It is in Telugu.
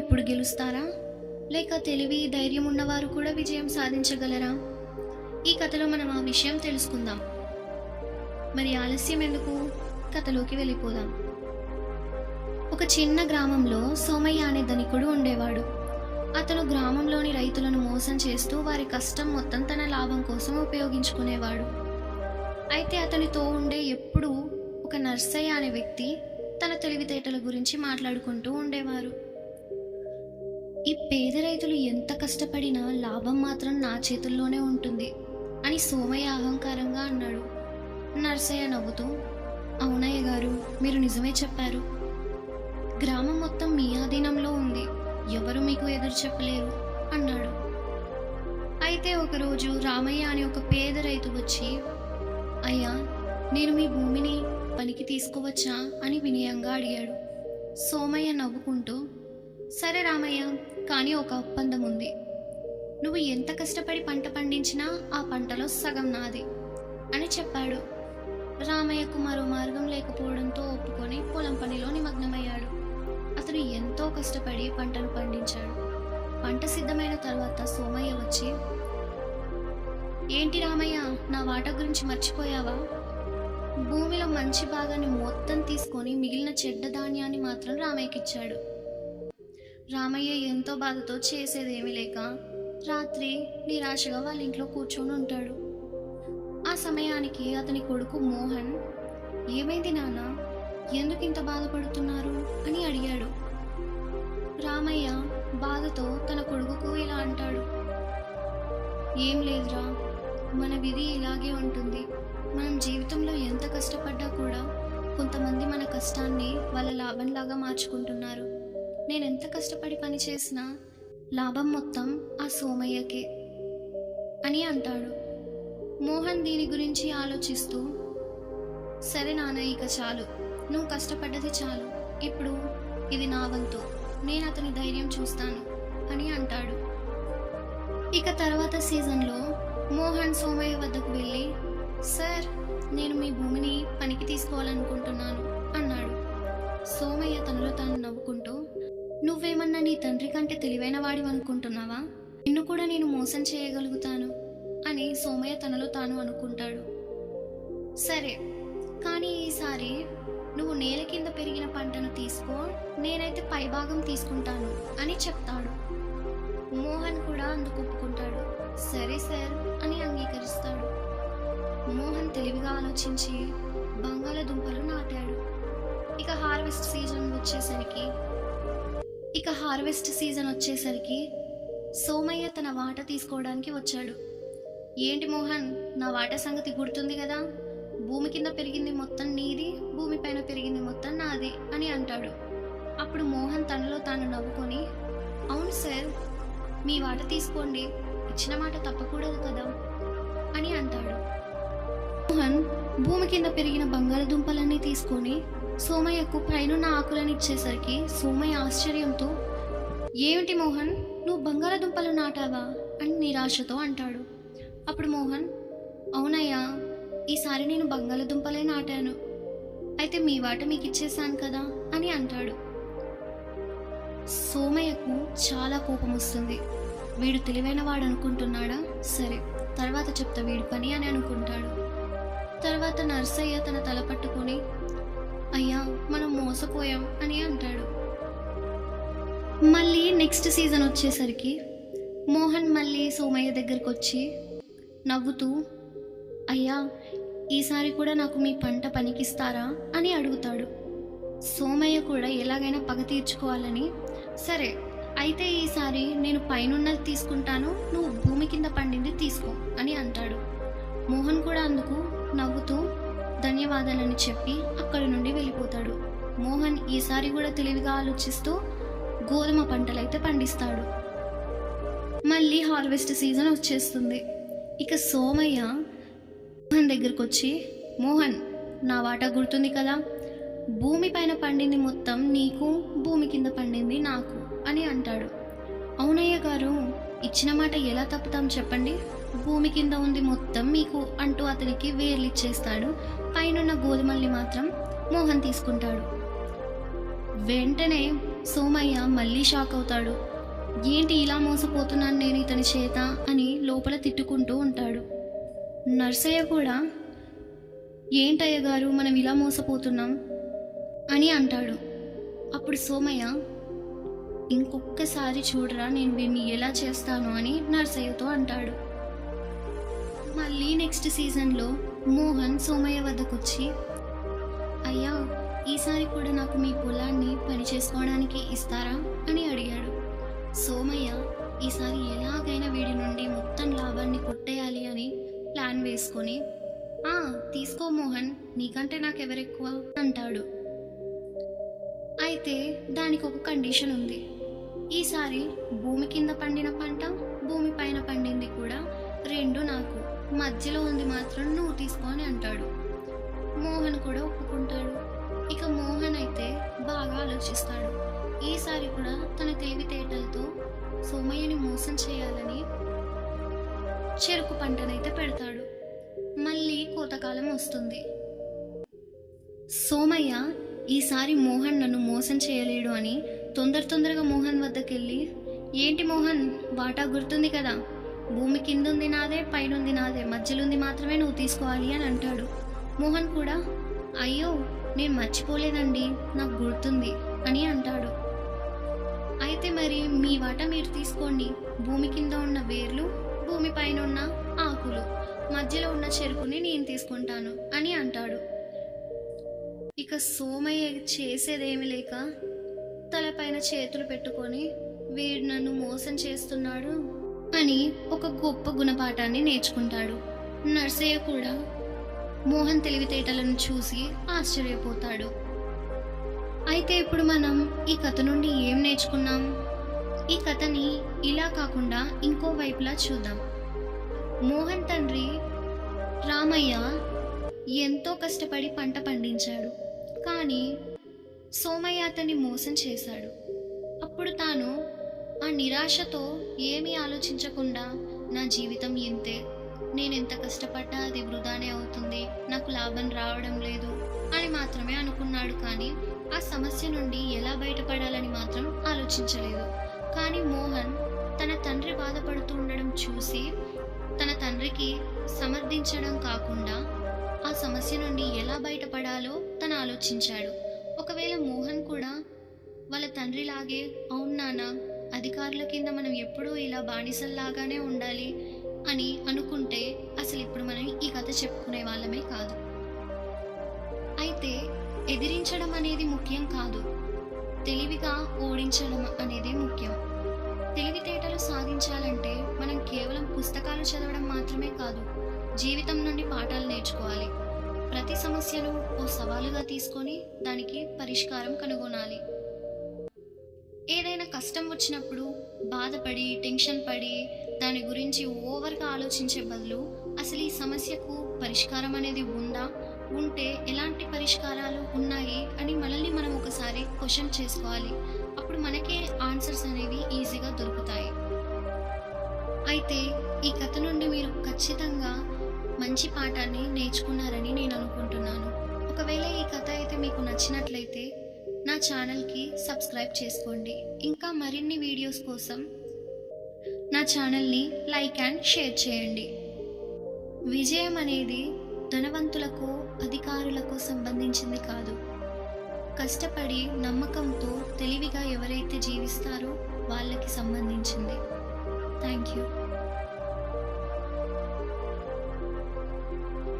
ఎప్పుడు గెలుస్తారా? లేక తెలివి ధైర్యం ఉన్నవారు కూడా విజయం సాధించగలరా? ఈ కథలో మనం ఆ విషయం తెలుసుకుందాం. మరి ఆలస్యం ఎందుకు? కథలోకి వెళ్ళిపోదాం. ఒక చిన్న గ్రామంలో సోమయ్య అనే ధనికుడు ఉండేవాడు. అతను గ్రామంలోని రైతులను మోసం చేస్తూ వారి కష్టం మొత్తం తన లాభం కోసం ఉపయోగించుకునేవాడు. అయితే అతనితో ఉండే ఎప్పుడూ ఒక నర్సయ్య అనే వ్యక్తి తన తెలివితేటల గురించి మాట్లాడుకుంటూ ఉండేవారు. ఈ పేద రైతులు ఎంత కష్టపడినా లాభం మాత్రం నా చేతుల్లోనే ఉంటుంది అని సోమయ్య అహంకారంగా అన్నాడు. నర్సయ్య నవ్వుతూ అవునయ్య గారు మీరు నిజమే చెప్పారు. గ్రామం మొత్తం మీ ఆధీనంలో ఉంది. ఎవరు మీకు ఎదురు చెప్పలేరు అన్నాడు. అయితే ఒకరోజు రామయ్య అనే ఒక పేద రైతు వచ్చి అయ్యా నేను మీ భూమిని పనికి తీసుకోవచ్చా? అని వినయంగా అడిగాడు. సోమయ్య నవ్వుకుంటూ సరే రామయ్య కానీ ఒక ఒప్పందం ఉంది. నువ్వు ఎంత కష్టపడి పంట పండించినా ఆ పంటలో సగం నాది అని చెప్పాడు. రామయ్యకు మరో మార్గం లేకపోవడంతో ఒప్పుకొని పొలం పనిలో నిమగ్నమయ్యాడు. అతను ఎంతో కష్టపడి పంటను పండించాడు. పంట సిద్ధమైన తర్వాత సోమయ్య వచ్చి ఏంటి రామయ్య నా వాటా గురించి మర్చిపోయావా? భూమిలో మంచి భాగాన్ని మొత్తం తీసుకొని మిగిలిన చెడ్డ ధాన్యాన్ని మాత్రం రామయ్యకిచ్చాడు. రామయ్య ఎంతో బాధతో చేసేదేమీ లేక రాత్రి నిరాశగా వాళ్ళ ఇంట్లో కూర్చొని ఉంటాడు. ఆ సమయానికి అతని కొడుకు మోహన్ ఏమైంది నాన్న? ఎందుకు ఇంత బాధపడుతున్నారు? అని అడిగాడు. రామయ్య బాధతో తన కొడుకుకు ఇలా అంటాడు. ఏం లేదురా మన విధి ఇలాగే ఉంటుంది. మనం జీవితంలో ఎంత కష్టపడ్డా కూడా కొంతమంది మన కష్టాన్ని వాళ్ళ లాభంలాగా మార్చుకుంటున్నారు. నేను ఎంత కష్టపడి పని చేసినా లాభం మొత్తం ఆ సోమయ్యకే అని అంటాడు. మోహన్ దీని గురించి ఆలోచిస్తూ సరే నాన్న ఇక చాలు. నువ్వు కష్టపడ్డది చాలు. ఇప్పుడు ఇది నా వంతు. నేను అతని ధైర్యం చూస్తాను అని అంటాడు. ఇక తర్వాత సీజన్లో మోహన్ సోమయ్య వద్దకు వెళ్ళి సార్ నేను మీ భూమిని పనికి తీసుకోవాలనుకుంటున్నాను అన్నాడు. సోమయ్య తనలో తాను నవ్వుకుంటూ నువ్వేమన్నా నీ తండ్రి కంటే తెలివైన వాడివి అనుకుంటున్నావా? నిన్ను కూడా నేను మోసం చేయగలుగుతాను అని సోమయ్య తనలో తాను అనుకుంటాడు. సరే కానీ ఈసారి నువ్వు నేల కింద పెరిగిన పంటను తీసుకో నేనైతే పైభాగం తీసుకుంటాను అని చెప్తాడు. మోహన్ కూడా అందుకు ఒప్పుకుంటాడు. సరే సార్ అని అంగీకరిస్తాడు. మోహన్ తెలివిగా ఆలోచించి బంగాళదుంపలు నాటాడు. ఇక హార్వెస్ట్ సీజన్ వచ్చేసరికి ఇక హార్వెస్ట్ సీజన్ వచ్చేసరికి సోమయ్య తన వాట తీసుకోవడానికి వచ్చాడు. ఏంటి మోహన్ నా వాట సంగతి గుర్తుంది కదా? భూమి కింద పెరిగింది మొత్తం నీది భూమి పైన పెరిగింది మొత్తం నాది అని అంటాడు. అప్పుడు మోహన్ తనలో తాను నవ్వుకొని అవును సార్ మీ వాట తీసుకోండి ఇచ్చిన మాట తప్పకూడదు కదా? అని అంటాడు. మోహన్ భూమి కింద పెరిగిన బంగాళదుంపలన్నీ తీసుకొని సోమయ్యకు పైనున్న ఆకులను ఇచ్చేసరికి సోమయ్య ఆశ్చర్యంతో ఏమిటి మోహన్? నువ్వు బంగాళదుంపలు నాటావా? అని నిరాశతో అంటాడు. అప్పుడు మోహన్ అవునయ్యా ఈసారి నేను బంగాళదుంపలే నాటాను. అయితే మీ వాట మీకు ఇచ్చేసాను కదా? అని అంటాడు. సోమయ్యకు చాలా కోపం వస్తుంది వీడు తెలివైన వాడు అనుకుంటున్నాడా సరే తర్వాత చెప్తా వీడి పని అని అనుకుంటాడు. తర్వాత నర్సయ్య తన తల పట్టుకొని అయ్యా మనం మోసపోయాం అని అంటాడు. మళ్ళీ నెక్స్ట్ సీజన్ వచ్చేసరికి మోహన్ మళ్ళీ సోమయ్య దగ్గరకు వచ్చి నవ్వుతూ అయ్యా ఈసారి కూడా నాకు మీ పంట పనికిస్తారా? అని అడుగుతాడు. సోమయ్య కూడా ఎలాగైనా పగ తీర్చుకోవాలని సరే అయితే ఈసారి నేను పైనున్నది తీసుకుంటాను నువ్వు భూమి కింద పండింది తీసుకో అని అంటాడు. మోహన్ కూడా అందుకు నవ్వుతూ ధన్యవాదాలని చెప్పి అక్కడి నుండి వెళ్ళిపోతాడు. మోహన్ ఈసారి కూడా తెలివిగా ఆలోచిస్తూ గోధుమ పంటలైతే పండిస్తాడు. మళ్ళీ హార్వెస్ట్ సీజన్ వచ్చేస్తుంది. ఇక సోమయ్య మోహన్ దగ్గరకు వచ్చి మోహన్ నా వాటా గుర్తుంది కదా? భూమి పైన పండింది మొత్తం నీకు భూమి కింద పండింది నాకు అని అంటాడు. అవునయ్య గారు ఇచ్చిన మాట ఎలా తప్పుతాం చెప్పండి? భూమి కింద ఉంది మొత్తం మీకు అంటూ అతనికి వేర్లు ఇచ్చేస్తాడు పైనున్న గోధుమల్ని మాత్రం మోహన్ తీసుకుంటాడు. వెంటనే సోమయ్య మళ్ళీ షాక్ అవుతాడు. ఏంటి ఇలా మోసపోతున్నాను నేను ఇతని చేత అని లోపల తిట్టుకుంటూ ఉంటాడు. నర్సయ్య కూడా ఏంటయ్య గారు మనం ఇలా మోసపోతున్నాం? అని అంటాడు. అప్పుడు సోమయ్య ఇంకొక్కసారి చూడరా నేను వీడిని ఎలా చేస్తాను అని నర్సయ్యతో అంటాడు. మళ్ళీ నెక్స్ట్ సీజన్లో మోహన్ సోమయ్య వద్దకు వచ్చి అయ్యా ఈసారి కూడా నాకు మీ పొలాన్ని పని చేసుకోవడానికి ఇస్తారా? అని అడిగాడు. సోమయ్య ఈసారి ఎలాగైనా వీడి నుండి మొత్తం లాభాన్ని కొట్టేయాలి అని ప్లాన్ వేసుకొని ఆ తీసుకో మోహన్ నీకంటే నాకెవరెక్కువ అంటాడు. అయితే దానికి ఒక కండిషన్ ఉంది. ఈసారి భూమి కింద పండిన పంట భూమి పైన పండింది కూడా రెండు నాకు. మధ్యలో ఉంది మాత్రం నువ్వు తీసుకోని అంటాడు. మోహన్ కూడా ఒప్పుకుంటాడు. ఇక మోహన్ అయితే బాగా ఆలోచిస్తాడు. ఈసారి కూడా తన తెలివితేటలతో సోమయ్యని మోసం చేయాలని చెరుకు పంటనైతే పెడతాడు. మళ్ళీ కోతకాలం వస్తుంది. సోమయ్య ఈసారి మోహన్ నన్ను మోసం చేయలేడు అని తొందర తొందరగా మోహన్ వద్దకెళ్ళి ఏంటి మోహన్ వాటా గుర్తుంది కదా? భూమి కింద ఉంది నాదే పైన ఉంది నాదే మధ్యలో ఉంది మాత్రమే నువ్వు తీసుకోవాలి అని అంటాడు. మోహన్ కూడా అయ్యో నేను మర్చిపోలేదండి నాకు గుర్తుంది అని అంటాడు. అయితే మరి మీ వాటా మీరు తీసుకోండి. భూమి కింద ఉన్న వేర్లు భూమి పైన ఉన్న ఆకులు మధ్యలో ఉన్న చెరుకుని నేను తీసుకుంటాను అని అంటాడు. ఇక సోమయ్య చేసేదేమి లేక తలపైన చేతులు పెట్టుకొని వీడు నన్ను మోసం చేస్తున్నాడు అని ఒక గొప్ప గుణపాఠాన్ని నేర్చుకుంటాడు. నర్సయ్య కూడా మోహన్ తెలివితేటలను చూసి ఆశ్చర్యపోతాడు. అయితే ఇప్పుడు మనం ఈ కథ నుండి ఏం నేర్చుకున్నాం? ఈ కథని ఇలా కాకుండా ఇంకో వైపులా చూద్దాం. మోహన్ తండ్రి రామయ్య ఎంతో కష్టపడి పంట పండించాడు. కానీ సోమయ్య అతన్ని మోసం చేశాడు. అప్పుడు తాను ఆ నిరాశతో ఏమీ ఆలోచించకుండా నా జీవితం ఇంతే. నేను ఎంత కష్టపడ్డా అది వృధానే అవుతుంది. నాకు లాభం రావడం లేదు అని మాత్రమే అనుకున్నాడు కానీ ఆ సమస్య నుండి ఎలా బయటపడాలని మాత్రం ఆలోచించలేదు. కానీ మోహన్ తన తండ్రి బాధపడుతూ ఉండడం చూసి తన తండ్రికి సమర్థించడం కాకుండా ఆ సమస్య నుండి ఎలా బయటపడాలో తను ఆలోచించాడు. ఒకవేళ మోహన్ కూడా వాళ్ళ తండ్రిలాగే అవును నాన్న అధికారుల కింద మనం ఎప్పుడూ ఇలా బానిసల్లాగానే ఉండాలి అని అనుకుంటే అసలు ఇప్పుడు మనం ఈ కథ చెప్పుకునే వాళ్ళమే కాదు. అయితే ఎదిరించడం అనేది ముఖ్యం కాదు. తెలివిగా ఓడించడం అనేది ముఖ్యం. తెలివితేటలు సాధించాలంటే మనం కేవలం పుస్తకాలు చదవడం మాత్రమే కాదు జీవితం నుండి పాఠాలు నేర్చుకోవాలి. ప్రతి సమస్యను ఓ సవాలుగా తీసుకొని దానికి పరిష్కారం కనుగొనాలి. ఏదైనా కష్టం వచ్చినప్పుడు బాధపడి టెన్షన్ పడి దాని గురించి ఓవర్గా ఆలోచించే బదులు అసలు ఈ సమస్యకు పరిష్కారం అనేది ఉందా? ఉంటే ఎలాంటి పరిష్కారాలు ఉన్నాయి అని మనల్ని మనం ఒకసారి క్వశ్చన్ చేసుకోవాలి. అప్పుడు మనకే ఆన్సర్స్ అనేవి ఈజీగా దొరుకుతాయి. అయితే ఈ కథ నుండి మీరు ఖచ్చితంగా మంచి పాఠాన్ని నేర్చుకున్నారని నేను అనుకుంటున్నాను. ఒకవేళ ఈ కథ అయితే మీకు నచ్చినట్లయితే నా ఛానల్కి సబ్స్క్రైబ్ చేసుకోండి. ఇంకా మరిన్ని వీడియోస్ కోసం నా ఛానల్ని లైక్ అండ్ షేర్ చేయండి. విజయం అనేది ధనవంతులకు అధికారులకు సంబంధించింది కాదు. కష్టపడి నమ్మకంతో తెలివిగా ఎవరైతే జీవిస్తారో వాళ్ళకి సంబంధించింది. Thank you.